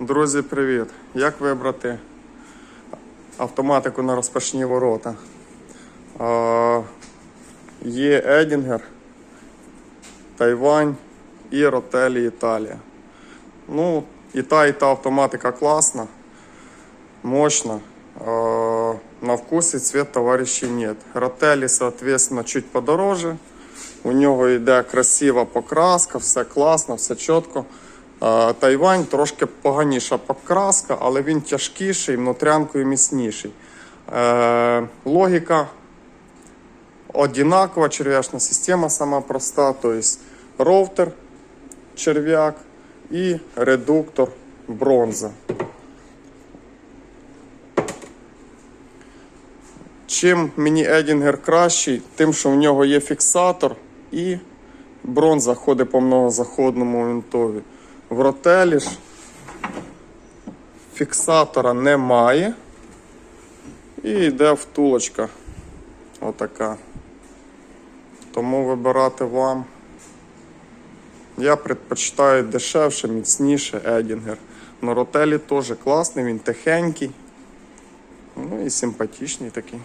Друзі, привіт! Як вибрати автоматику на розпашні ворота? А, є Едінгер, Тайвань і Ротелі Італія. Ну, і та, і та автоматика класна, мощна. А, на вкус и цвет товарищей нет. Ротелі, соответственно, чуть подороже. У нього йде красива покраска, все класно, все чітко. Тайвань трошки поганіша покраска, але він тяжкіший, внутрянкою міцніший. Е, Логіка одинакова, черв'ячна система сама проста, тобто роутер, черв'як і редуктор бронза. Чим мені Едінгер кращий, тим, що в нього є фіксатор і бронза ходить по многозаходному винтові. В ротелі ж фіксатора немає. І йде втулочка. Отака. Тому вибирати вам. Я предпочитаю дешевше, міцніше Едінгер. На ротелі теж класний, він тихенький. Ну і симпатичний такий.